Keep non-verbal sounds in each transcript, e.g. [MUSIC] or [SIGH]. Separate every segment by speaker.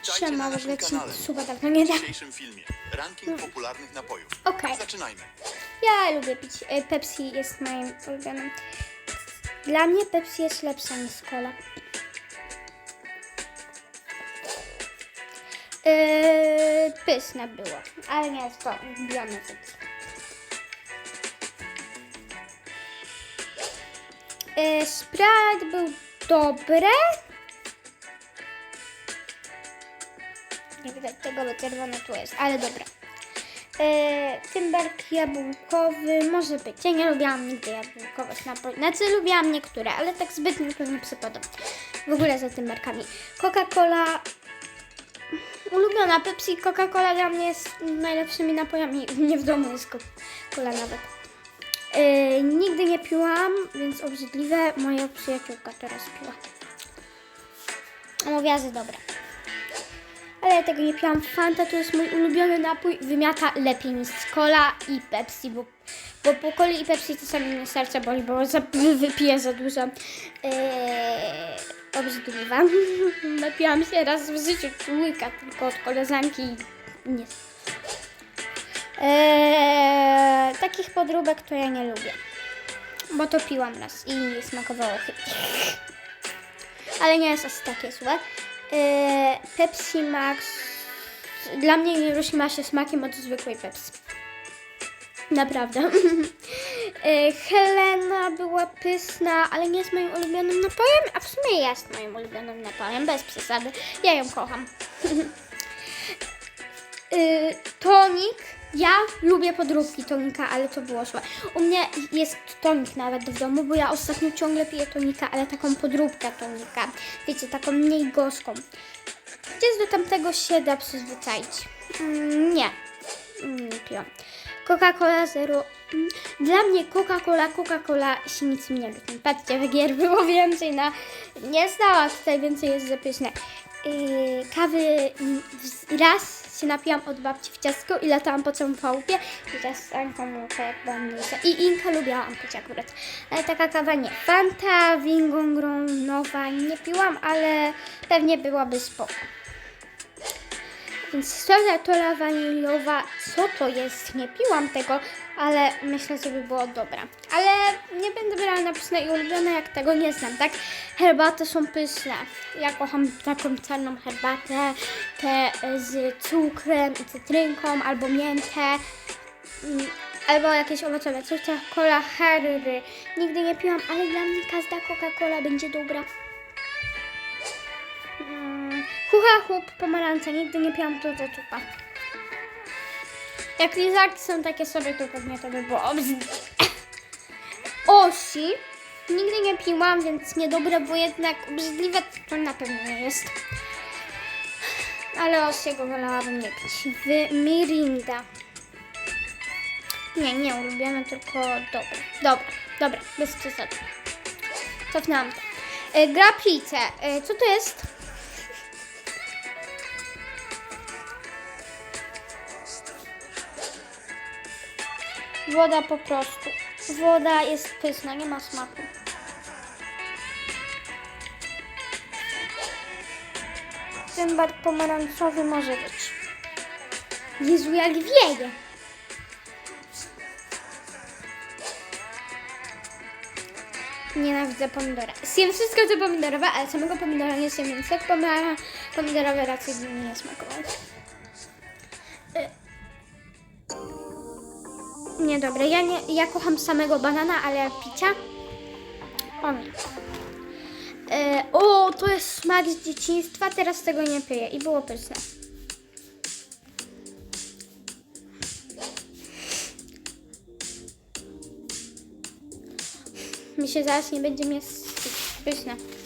Speaker 1: Witajcie
Speaker 2: Siema,
Speaker 1: na naszym kanale.
Speaker 2: suba tak nie
Speaker 1: W dzisiejszym filmie ranking popularnych napojów.
Speaker 2: Okej.
Speaker 1: Zaczynajmy.
Speaker 2: Ja lubię pić. e, Pepsi jest moim ulubionym. Dla mnie Pepsi jest lepsza niż cola. Yy, pyszne było, ale nie jest to ulubione z yy, Sprite był dobry. Nie widać tego, bo czerwone tu jest, ale dobra. E, Tymberk jabłkowy może być. Ja nie lubiłam nigdy jabłkowych napojów. Znaczy lubiłam niektóre, ale tak zbytnio to nie przypadam. W ogóle za Tymberkami. Coca-Cola ulubiona. Pepsi Coca-Cola dla mnie jest najlepszymi napojami. U mnie w domu jest Coca-Cola nawet. E, nigdy nie piłam, więc obrzydliwe. Moja przyjaciółka teraz piła. Mówiła, że dobra. Ale ja tego nie piłam. Fanta to jest mój ulubiony napój. Wymiata lepiej niż cola i Pepsi, bo, bo po coli i Pepsi czasami mnie serce boli, bo za, wypiję za dużo. Eee, obrzydliwa. [LAUGHS] Napiłam się raz w życiu łyka tylko od koleżanki i nie. Eee, takich podróbek to ja nie lubię. Bo to piłam raz i smakowało chyba. Ale nie jest aż takie złe. Eee, Pepsi Max. Dla mnie nie różni się smakiem od zwykłej Pepsi. Naprawdę. Eee, [LAUGHS] Helena była pyszna, ale nie jest moim ulubionym napojem, a w sumie jest moim ulubionym napojem, bez przesady. Ja ją kocham. Eee, [LAUGHS] tonik. Ja lubię podróbki tonika, ale to było złe. U mnie jest tonik nawet w domu, bo ja ostatnio ciągle piję tonika, ale taką podróbkę tonika. Wiecie, taką mniej gorzką. Gdzieś do tamtego się da przyzwyczaić. Mm, nie. Mm, Nie piłam. Coca-Cola Zero. Mm, Dla mnie Coca-Cola, Coca-Cola się nic nie różni. Patrzcie, wygier było więcej na... Nie znała tutaj więcej jest zapyszne. Yy, kawy mm, w- raz się napiłam od babci w ciastko i latałam po całym chałupie i raz z Anką jak byłam mniejsza. I Inka lubiałam pić akurat. Ale taka kawa nie. Fanta, Wingongron, nowa nie piłam, ale pewnie byłaby spoko. Więc soda tola waniliowa, co to jest? Nie piłam tego, ale myślę, że by było dobra. Ale nie będę brała na pyszne i ulubione, jak tego nie znam, tak? Herbaty są pyszne. Ja kocham taką czarną herbatę, te z cukrem i cytrynką, albo miętę, mm, albo jakieś owocowe coś, cola Harry. Nigdy nie piłam, ale dla mnie każda Coca-Cola będzie dobra. Hucha chup, pomarańcza. Nigdy nie piłam za czupa. Jak lizaki są takie sobie, to pewnie to by było. [COUGHS] Osi. Nigdy nie piłam, więc niedobre, bo jednak obrzydliwe to na pewno nie jest. Ale osiego wolałabym nie pić. W Mirinda. Nie, nie ulubione, tylko dobre. Dobra, dobra, bez przesady. Cofnęłam to. E. E, co to jest? Woda po prostu. Woda jest pyszna, nie ma smaku. Zębat pomarańczowy może być. Jezu, jak wieje. Nienawidzę pomidora. Zjem wszystko co pomidorowe, ale samego pomidora nie zjem, więc tak pomidorowe raczej nie smakowały. Niedobre. Ja, nie, ja kocham samego banana, ale picia? O nie. E, o, to jest smak z dzieciństwa, teraz tego nie piję i było pyszne. Mi się zaraz nie będzie mieścić. Pyszne.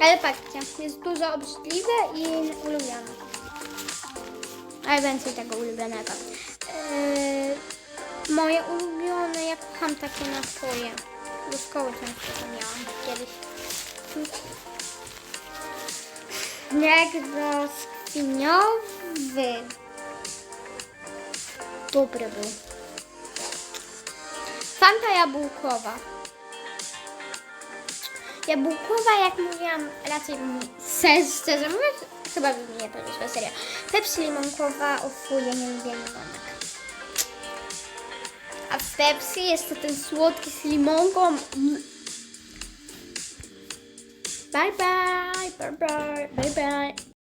Speaker 2: Ale patrzcie, jest dużo obrzydliwe i ulubione. Ale więcej tego ulubionego. Yy, moje ulubione, ja kocham takie napoje. Do szkoły często to miałam kiedyś. Negros, Jaśminiowy. Dobry był. Fanta jabłkowa. Jabłkowa, jak mówiłam, raczej bym se- szczerze mówiąc, chyba by mi nie seria. Pepsi limonkowa, o fuj, nie lubię limonek. A w Pepsi jest to ten słodki z limonką. Bye bye, bye bye, bye bye.